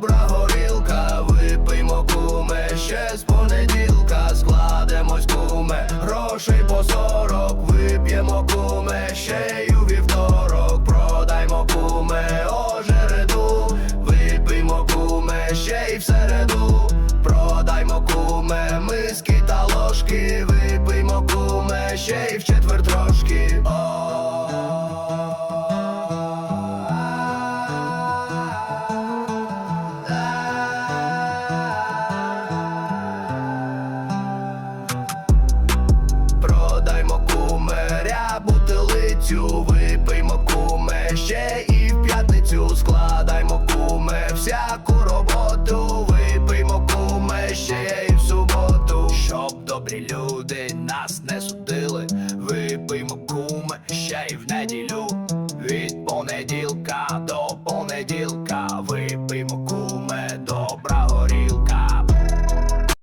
добра горілка, випиймо куме, ще з понеділка складемось куме, грошей по сорок, вип'ємо куме, ще й у вівторок, продаймо куме, ожереду, випиймо куме, ще й в середу, продаймо куме, миски та ложки, випиймо куме, ще й в четвер трошки. О бутилицю, випиймо куме, ще і в п'ятницю складаймо куме, всяку роботу, випиймо куме, ще і в суботу, щоб добрі люди нас не судили, випиймо куме, ще й в неділю, від понеділка до понеділка,